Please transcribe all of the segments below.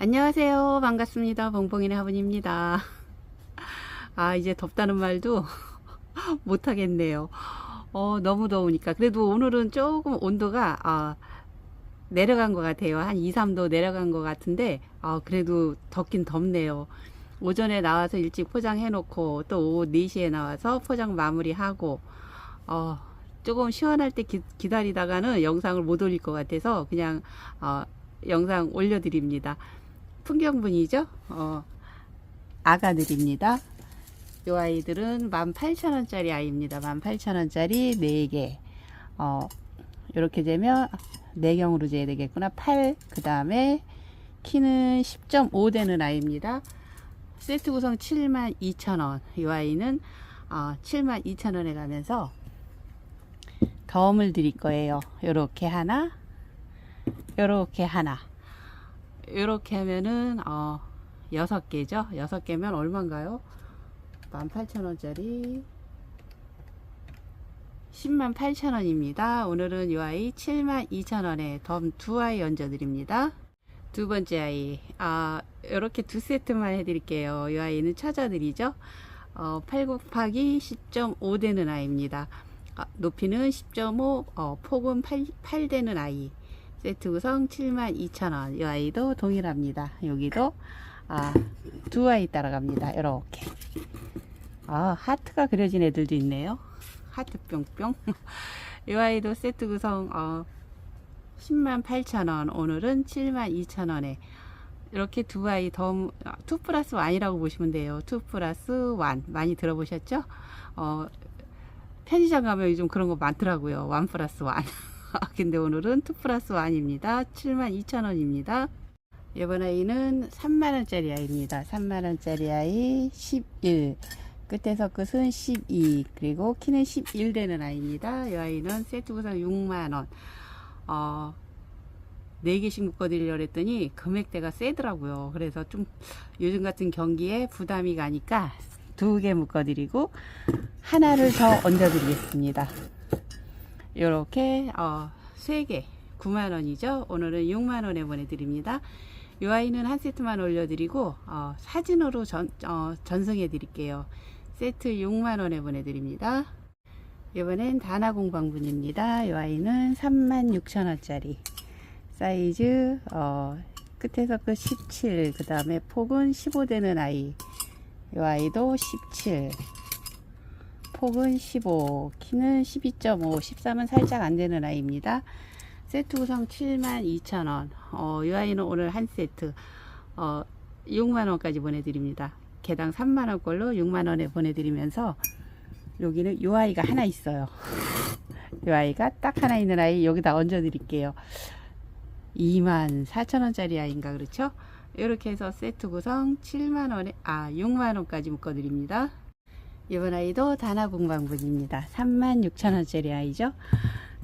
안녕하세요. 반갑습니다. 봉봉이네 화분입니다. 아, 이제 덥다는 말도 못하겠네요. 어, 너무 더우니까. 그래도 오늘은 조금 온도가, 아, 내려간 것 같아요. 한 2, 3도 내려간 것 같은데, 아, 그래도 덥긴 덥네요. 오전에 나와서 일찍 포장해 놓고, 또 오후 4시에 나와서 포장 마무리하고, 어, 조금 시원할 때 기, 기다리다가는 영상을 못 올릴 것 같아서 그냥, 어, 영상 올려드립니다. 풍경분이죠? 어, 아가들입니다. 이 아이들은 18,000원짜리 아이입니다. 18,000원짜리 4개. 어, 이렇게 되면 4경으로 재야 되겠구나. 8, 그 다음에 키는 10.5 되는 아이입니다. 세트 구성 72,000원. 이 아이는 어, 72,000원에 가면서 덤을 드릴 거예요. 요렇게 하나, 요렇게 하나. 요렇게 하면은 어, 6개죠. 6개면 얼마인가요? 18,000원짜리 10만 8천원입니다. 오늘은 이 아이 7만 2천원에 덤 두 아이 얹어 드립니다. 두 번째 아이, 아, 이렇게 두 세트만 해드릴게요. 이 아이는 처자들이죠. 어, 8 곱하기 10.5 되는 아이입니다. 아, 높이는 10.5, 어, 폭은 8, 8 되는 아이. 세트 구성 7만 2천원. 이 아이도 동일합니다. 여기도, 아, 두 아이 따라갑니다. 이렇게. 아, 하트가 그려진 애들도 있네요. 하트 뿅뿅. 이 아이도 세트 구성 어, 10만 8천원. 오늘은 7만 2천원에 이렇게 두 아이 더, 2 플러스 1이라고 보시면 돼요. 2 플러스 1. 많이 들어보셨죠? 어, 편의점 가면 요즘 그런 거 많더라고요. 1 플러스 1. 근데 오늘은 2 플러스 1입니다. 7만 2천원입니다. 이번 아이는 3만원짜리 아이입니다. 3만원짜리 아이 11. 끝에서 끝은 12 그리고 키는 11 되는 아이입니다. 이 아이는 세트 구성 6만원 어, 4개씩 묶어드리려고 했더니 금액대가 세더라고요. 그래서 좀 요즘 같은 경기에 부담이 가니까 두 개 묶어드리고 하나를 더 얹어드리겠습니다. 이렇게 어, 3개 9만원이죠. 오늘은 6만원에 보내드립니다. 이 아이는 한 세트만 올려드리고 어, 사진으로 전, 어, 전송해 드릴게요. 세트 6만원에 보내드립니다. 이번엔 다나공방분입니다. 이 아이는 36,000원짜리 사이즈 어, 끝에서 끝 17, 그 다음에 폭은 15 되는 아이. 이 아이도 17, 폭은 15, 키는 12.5, 13은 살짝 안 되는 아이입니다. 세트 구성 72,000원. 어, 이 아이는 오늘 한 세트 어, 6만원까지 보내드립니다. 개당 3만원 꼴로 6만원에 보내드리면서 여기는 요 아이가 하나 있어요. 요 아이가 딱 하나 있는 아이 여기다 얹어 드릴게요. 2만 4천원짜리 아이인가 그렇죠? 이렇게 해서 세트 구성 7만원에 아 6만원까지 묶어 드립니다. 이번 아이도 다나공방분입니다. 3만 6천원짜리 아이죠.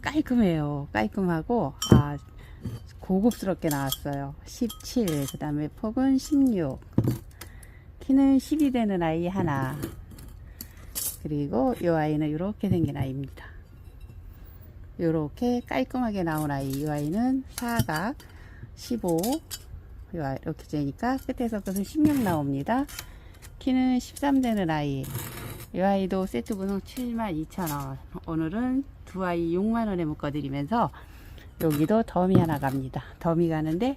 깔끔해요. 깔끔하고 아 고급스럽게 나왔어요. 17, 그 다음에 폭은 16, 키는 12 되는 아이 하나. 그리고 이 아이는 이렇게 생긴 아이입니다. 이렇게 깔끔하게 나온 아이. 이 아이는 사각 15. 이렇게 되니까 끝에서 끝은 16 나옵니다. 키는 13 되는 아이. 이 아이도 세트 분홍 72,000원. 오늘은 두 아이 6만원에 묶어드리면서 여기도 더미 하나 갑니다. 더미 가는데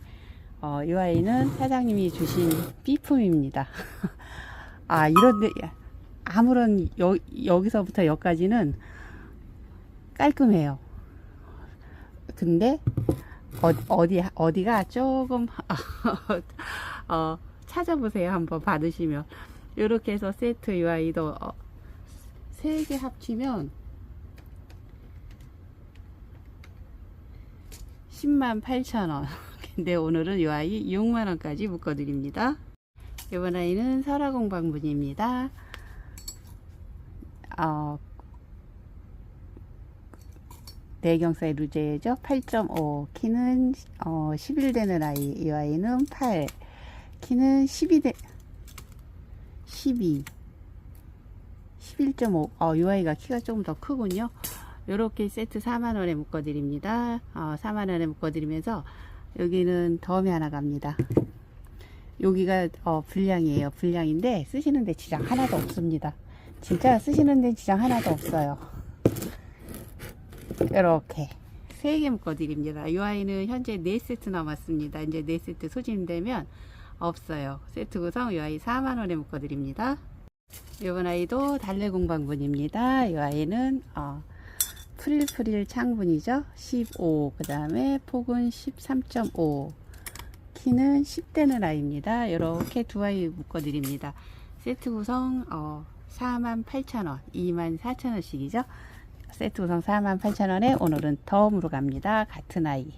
어, 이 아이는 사장님이 주신 B품입니다. 아, 이런데, 아무런, 여, 여기서부터 여기까지는 깔끔해요. 근데, 어, 어디, 어디가 조금, 어, 찾아보세요. 한번 받으시면. 이렇게 해서 세트 이 아이도 어, 3개 합치면 10만 8천원. 근데 오늘은 이 아이 6만원까지 묶어 드립니다. 이번 아이는 설화공방분입니다. 어, 내경사의 루제죠. 8.5. 키는 어, 11 되는 아이. 이 아이는 8. 키는 12 되, 12. 11.5. 어, 이 아이가 키가 조금 더 크군요. 이렇게 세트 4만원에 묶어 드립니다. 어, 4만원에 묶어 드리면서 여기는 덤이 하나 갑니다. 여기가 어, 분량이에요. 분량인데 쓰시는데 지장 하나도 없습니다. 진짜 쓰시는데 지장 하나도 없어요. 이렇게 세개 묶어 드립니다. 이 아이는 현재 4세트 남았습니다. 이제 4세트 소진되면 없어요. 세트 구성 이 아이 4만원에 묶어 드립니다. 이번 아이도 달래 공방분입니다. 이 아이는 어, 프릴프릴 창분이죠. 15. 그 다음에 폭은 13.5. 키는 10대는 아이입니다. 이렇게 두 아이 묶어드립니다. 세트 구성 어, 48,000원, 24,000원씩이죠. 세트 구성 48,000원에 오늘은 덤으로 갑니다. 같은 아이.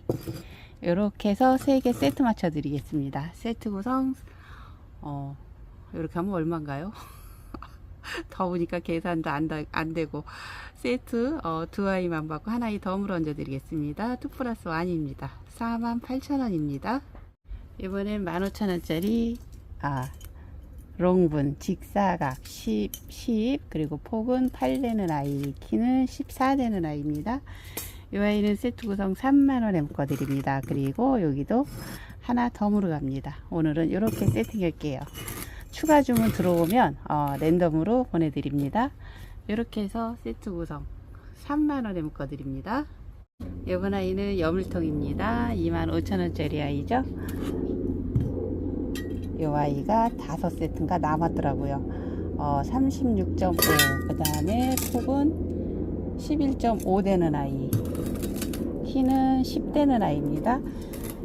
이렇게 해서 세개 세트 맞춰 드리겠습니다. 세트 구성 어, 이렇게 하면 얼마인가요? 더우니까 계산도 안, 다- 안 되고 세트 어, 두 아이만 받고 한 아이 덤으로 얹어 드리겠습니다. 2 플러스 1입니다. 48,000원입니다. 이번엔 15,000원짜리 아 롱분 직사각 10, 10 그리고 폭은 8되는 아이 키는 14되는 아이입니다. 이 아이는 세트 구성 3만원에 묶어 드립니다. 그리고 여기도 하나 덤으로 갑니다. 오늘은 이렇게 세팅할게요. 추가 주문 들어오면 어, 랜덤으로 보내드립니다. 이렇게 해서 세트 구성 3만원에 묶어드립니다. 이번 아이는 여물통입니다. 25,000원짜리 아이죠. 이 아이가 5세트인가 남았더라고요. 어, 36.5, 그 다음에 폭은 11.5 되는 아이. 키는 10 되는 아이입니다.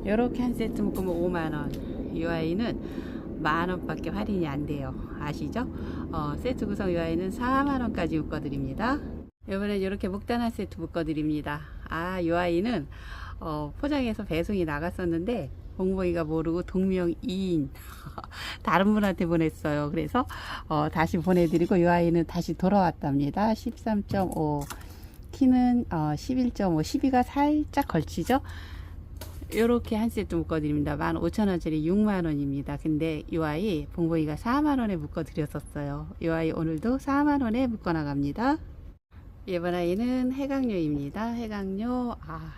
이렇게 한 세트 묶으면 5만원. 이 아이는 만원밖에 할인이 안 돼요. 아시죠? 어, 세트 구성 이 아이는 4만원까지 묶어드립니다. 이번에 이렇게 목단한 세트 묶어드립니다. 아, 이 아이는 어, 포장해서 배송이 나갔었는데 공보이가 모르고 동명 2인 다른 분한테 보냈어요. 그래서 어, 다시 보내드리고 이 아이는 다시 돌아왔답니다. 13.5 키는 어, 11.5 12가 살짝 걸치죠. 요렇게 한 세트 묶어드립니다. 15,000원짜리 6만원입니다. 근데 이 아이 봉보이가 4만원에 묶어드렸었어요. 이 아이 오늘도 4만원에 묶어나갑니다. 이번 아이는 해강료입니다. 해강료, 아,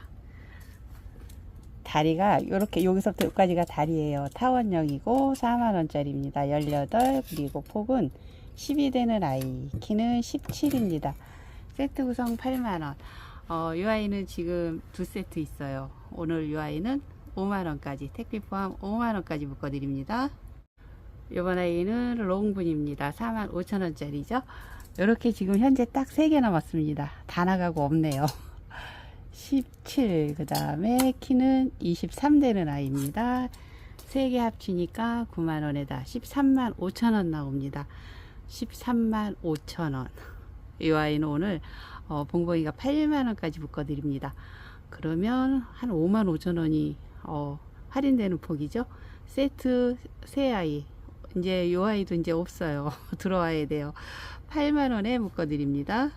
다리가 이렇게 여기서부터 여기까지가 다리예요. 타원형이고 4만원짜리입니다. 18 그리고 폭은 10이 되는 아이 키는 17입니다. 세트 구성 8만원 어, 이 아이는 지금 두 세트 있어요. 오늘 이 아이는 5만원까지 택배 포함 5만원까지 묶어드립니다. 이번 아이는 롱분입니다. 45,000원짜리죠. 이렇게 지금 현재 딱 3개 남았습니다. 다 나가고 없네요. 17, 그 다음에 키는 23 되는 아이입니다. 3개 합치니까 9만원에다 13만 5천원 나옵니다. 13만 5천원. 이 아이는 오늘 어, 봉봉이가 8만원까지 묶어드립니다. 그러면 한 5만 5천 원이 어, 할인되는 폭이죠. 세트 세 아이. 이제 요 아이도 이제 없어요. 들어와야 돼요. 8만 원에 묶어 드립니다.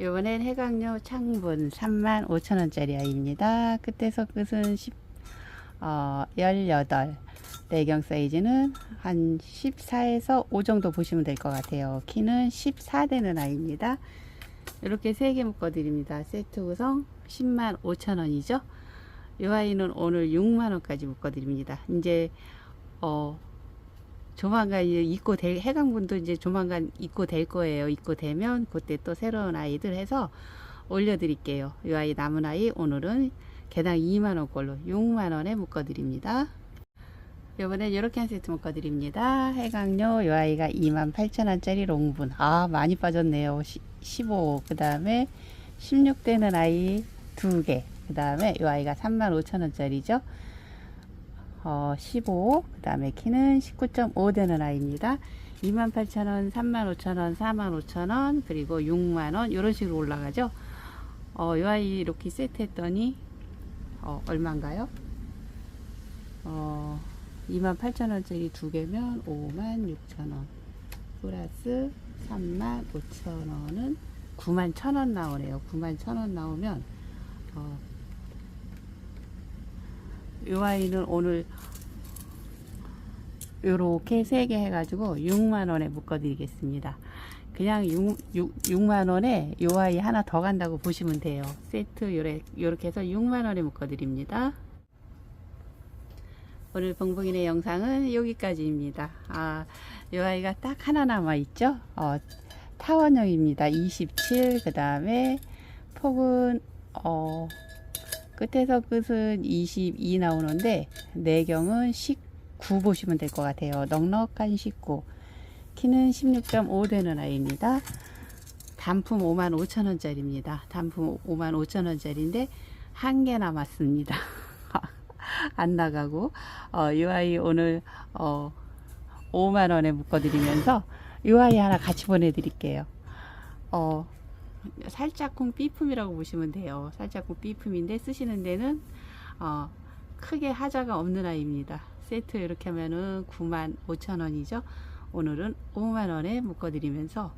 이번엔 해강료 창분 3만 5천 원짜리 아이입니다. 끝에서 끝은 10, 어, 18. 내경 사이즈는 한 14에서 5 정도 보시면 될 것 같아요. 키는 14 되는 아이입니다. 이렇게 3개 묶어 드립니다. 세트 구성 10만 5천 원이죠. 이 아이는 오늘 6만 원까지 묶어 드립니다. 이제, 어, 조만간 입고 될 해강분도 이제 조만간 입고 될 거예요. 입고 되면 그때 또 새로운 아이들 해서 올려 드릴게요. 이 아이 남은 아이 오늘은 개당 2만 원 꼴로 6만 원에 묶어 드립니다. 이번엔 이렇게 한 세트 묶어 드립니다. 해강료 이 아이가 2만 8천 원짜리 롱분. 아 많이 빠졌네요. 15. 그 다음에 16대는 아이 2개. 그 다음에 이 아이가 3만 5천 원짜리죠. 어, 15, 그 다음에 키는 19.5 되는 아이입니다. 28,000원, 35,000원, 45,000원, 그리고 6만원, 이런 식으로 올라가죠. 어, 이 아이 이렇게 세트 했더니, 어, 얼마인가요? 어, 28,000원짜리 두 개면 56,000원. 플러스 35,000원은 91,000원 나오네요. 91,000원 나오면, 어, 이 아이는 오늘 요렇게 세 개 해가지고 6만원에 묶어드리겠습니다. 그냥 6, 6, 만원에 요 아이 하나 더 간다고 보시면 돼요. 세트 요래, 요렇게 해서 6만원에 묶어드립니다. 오늘 봉봉이네 영상은 여기까지입니다. 아, 이 아이가 딱 하나 남아 있죠? 어, 타원형입니다. 27, 그 다음에 폭은, 어, 끝에서 끝은 22 나오는데, 내경은 19 보시면 될 것 같아요. 넉넉한 19. 키는 16.5 되는 아이입니다. 단품 5만 5천 원짜리입니다. 단품 5만 5천 원짜리인데, 한 개 남았습니다. 안 나가고 어, 이 아이 오늘 어, 5만 원에 묶어드리면서 이 아이 하나 같이 보내드릴게요. 어, 살짝쿵 B품이라고 보시면 돼요. 살짝쿵 B품인데 쓰시는 데는 어, 크게 하자가 없는 아이입니다. 세트 이렇게 하면은 9만 5천 원이죠. 오늘은 5만 원에 묶어드리면서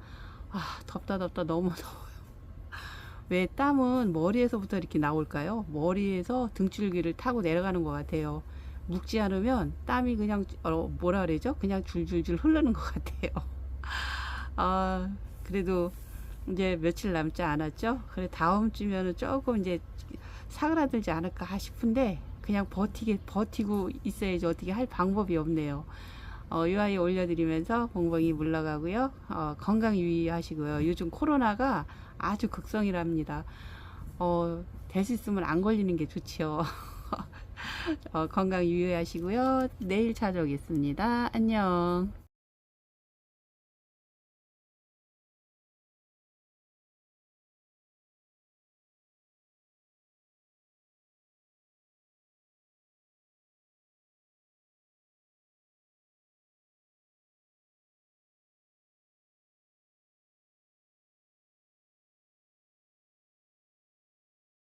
아 덥다 덥다 너무 더워요. 왜 땀은 머리에서부터 이렇게 나올까요? 머리에서 등줄기를 타고 내려가는 것 같아요. 묵지 않으면 땀이 그냥 어, 뭐라 그러죠? 그냥 줄줄줄 흐르는 것 같아요. 아 그래도 이제 며칠 남지 않았죠? 그래 다음 주면은 조금 이제 사그라들지 않을까 싶은데 그냥 버티게 버티고 있어야지 어떻게 할 방법이 없네요. 어, 이 아이 올려드리면서 봉봉이 물러가고요. 어, 건강 유의하시고요. 요즘 코로나가 아주 극성이랍니다. 어, 될 수 있으면 안 걸리는 게 좋지요. 어, 건강 유의하시고요. 내일 찾아오겠습니다. 안녕.